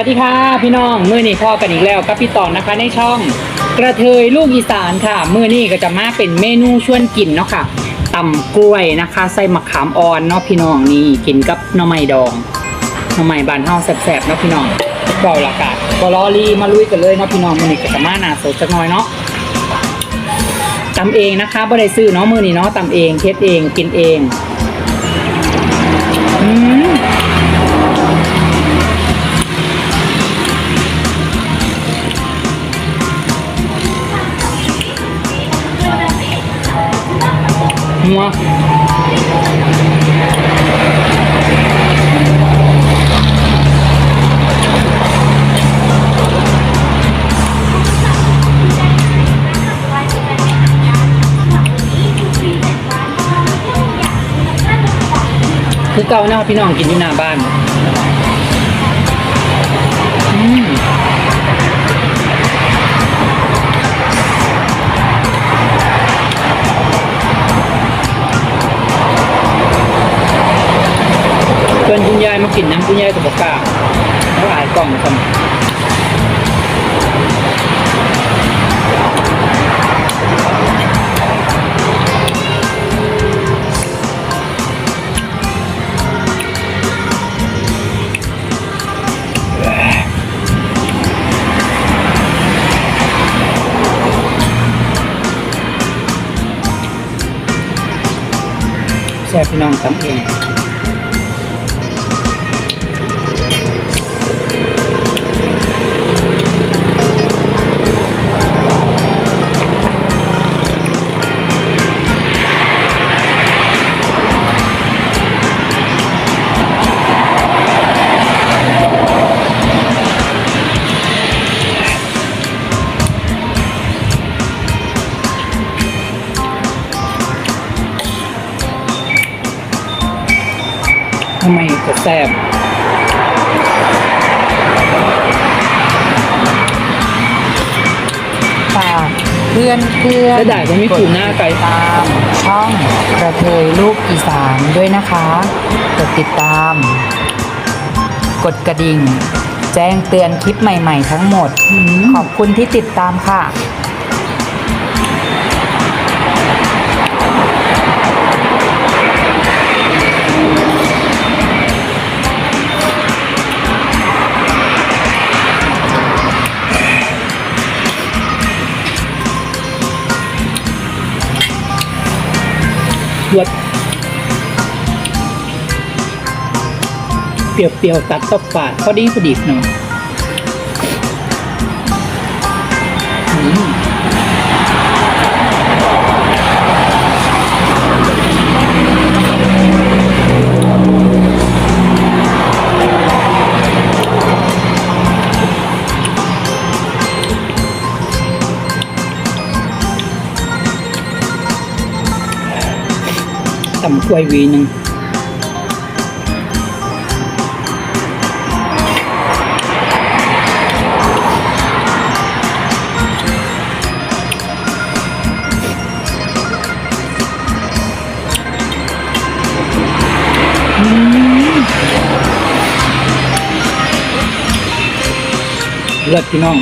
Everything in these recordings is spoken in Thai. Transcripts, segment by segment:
สวัสดีค่ะพี่น้องมือนี้พ่อกันอีกแล้วกับพี่ต่อนะคะในช่อง กระเทยลูกอีสานค่ะมือนี้ก็จะมาเป็นเมนูชวนกินเนาะค่ะตำกล้วยนะคะใส่มะขามอ่อนเนาะพี่น้องนี่กินกับหน่อไม้ดองหน่อไม้บานเฮาแซ่บๆเนาะพี่น้องเบาละกาดบอลอรีมาลุยกันเลยเนาะพี่น้องมือนี้ก็จะมาหนาสดจักหน่อยเนาะตำเองนะคะบ่ได้ซื้อเนาะมือนี้เนาะตำเองเฮ็ดเองกินเองอืม หัวคือเก่าเนาะพี่น้องกินอยู่หน้าบ้าน ยายมากินน้ำคุณยายกับบอกกล้าเขาอายกล่องซ้ำแซ่บพี่น้องทำเอง แซ่บฝากเพื่อนเพื่อนแล้วได้ก็ไม่ขู่หน้าไก่ตามช่องกระเทยลูกอีสานด้วยนะคะ กดติดตาม กดกระดิ่ง แจ้งเตือนคลิปใหม่ ๆ ทั้งหมด ขอบคุณที่ติดตามค่ะ รวดเปรี้ยวๆตัดกับฝาดพอดีพอดีเนาะ ตำกล้วยวีหนึ่งเลิศพี่น้อง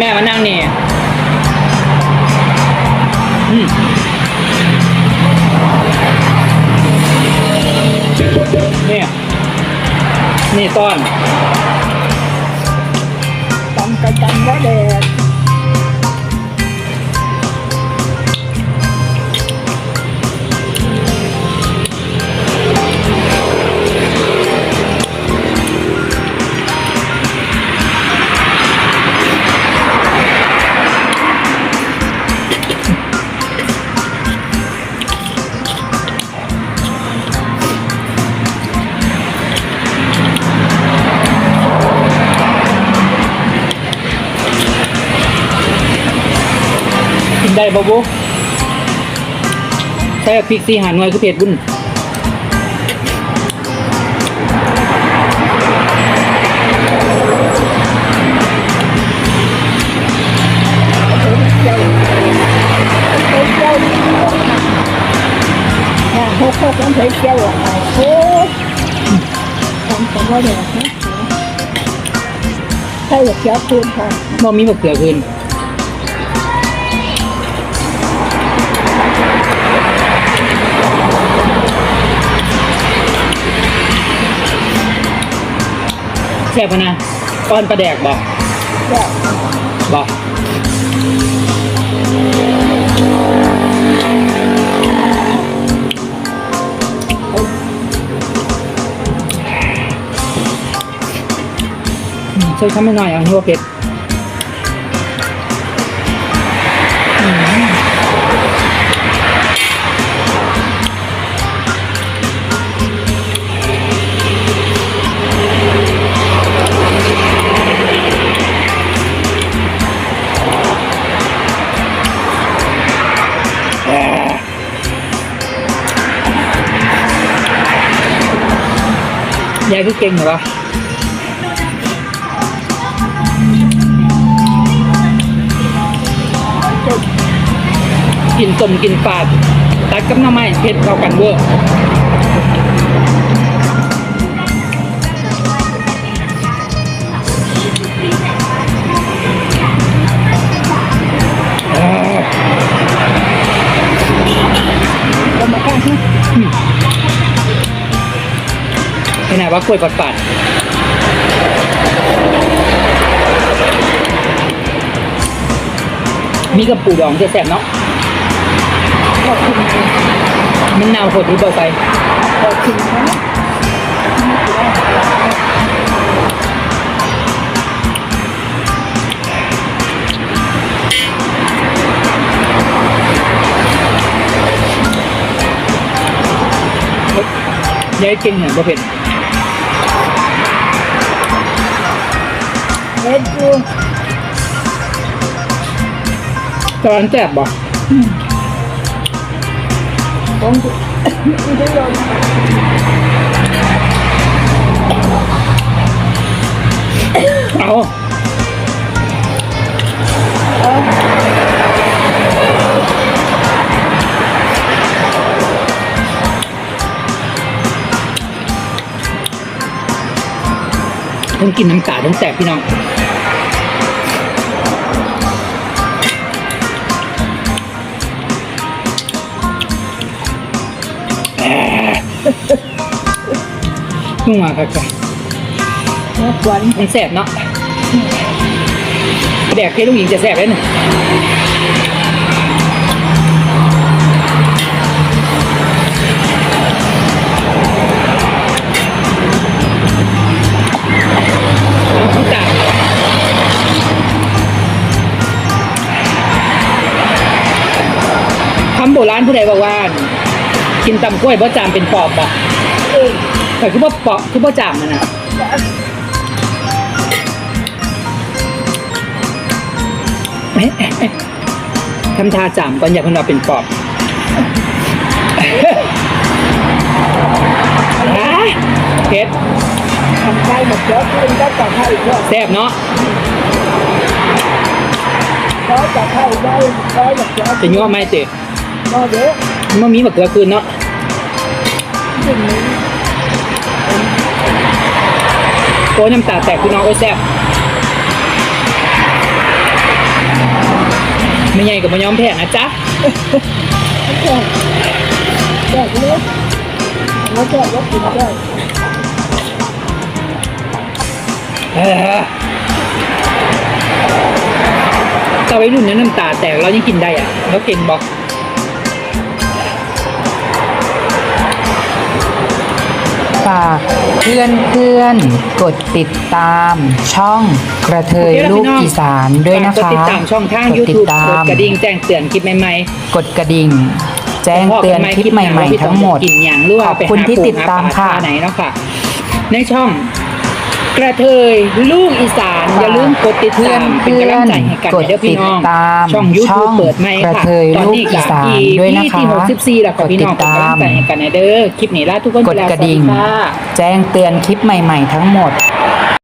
แม่มานั่งนี่นี่นี่ต้อนตำกระจันว่าแดด ได้บ่บุใส่พริกสี่หาหน่วยคือเผ็ดบุญ nhà hô hô cũng thấy treo ở ngoài phố không có bao giờ hết thay được kéo phun thôi บ่มีมะเขือคืน แซ่บปะนะก้อนปลาแดกบ่ Dạ. บ่อืมช่วยทำให้หน่อยเอันนี้ว่าเผ็ด ยายคือเก่งเหรอวะกินต้มกินปลาตัดกับหน้ำไม้เผ็ดเข้ากันเวอร์ ว่ากล้วยปัดปัดมีกับปูดองจะแสบเนาะ có thịt มันนาวโหดหรือเบาไป có thịt nó ยายก่งเหรอบ่เผ็ด hết luôn ตอนแสบบ่ con đi tới rồi เอา ต้องกินน้ำกาต้องแสบพี่น้องแอะนุ่งมาค่ะค่ะ nó quấn มันแสบเนาะแดกเพชรลูกหญิงจะแสบได้หนึ่ง ราณผู้ใดบอกว่า กินตำกล้วยบ่จามเป็นปอบบอก ừ แต่คือบ่ปอบคือบ่จามมันนะเอ๊ะเอ๊ะเอ๊ะทำท่าจามก่อนอย่าเพิ่งเราเป็นปอบฮะเพชร thằng trai một chỗ lên đó cả thầy rồi แซ่บเนาะ đó cả thầy đây đó một chỗ จะยั่วไหมเจ๊ nó đứa มันมีมะเขือคืนเนาะ đừng nghĩ โอ้ยน้ำตาแตกพี่น้องโอ้ยแซ่บไม่ใหญ่กับมายอมแพ้นะจ๊ะ đẹp đẹp luôn nó đẹp rất là đẹp เออตาไว้รุ่นนั้นน้ำตาแตกเรายังกินได้อะ แล้วเก่งบอก ฝากเพื่อนเพื่อนๆกดติดตามช่องกระเทยลูกอีสานด้วยนะฝากกดคะติดตามช่องทางกดติด YouTube ตากดมกระดิ่งแจ้งเตือนคลิปใหม่กดกระดิ่งแจ้งเตือนคลิปใหม่ๆทั้งหมดกินอย่างหรือว่าขอบไปคุณหาที่ปูติดตามหปลค่ะไหนเนาะค่ะในช่อง กระเทยลูกอีสานอย่าลืมกดติดตามเป็นกำลังใจให้กันกดเด้อพี่น้องติดตามช่องยูช่ทูอบงเปิดไหมกระค่ะเทยตอนลูกนี้อีสานด้วยนะคะที่หกสิบสี่แล้วค่ะพี่น้องกดติดตามเป็นกำลังใจให้กันนะเด้อคลิปนี้ลาทุกคนกไปดแล้วกระสวัสดีดิ่งค่ะแจ้งเตือนคลิปใหม่ ๆ ทั้งหมด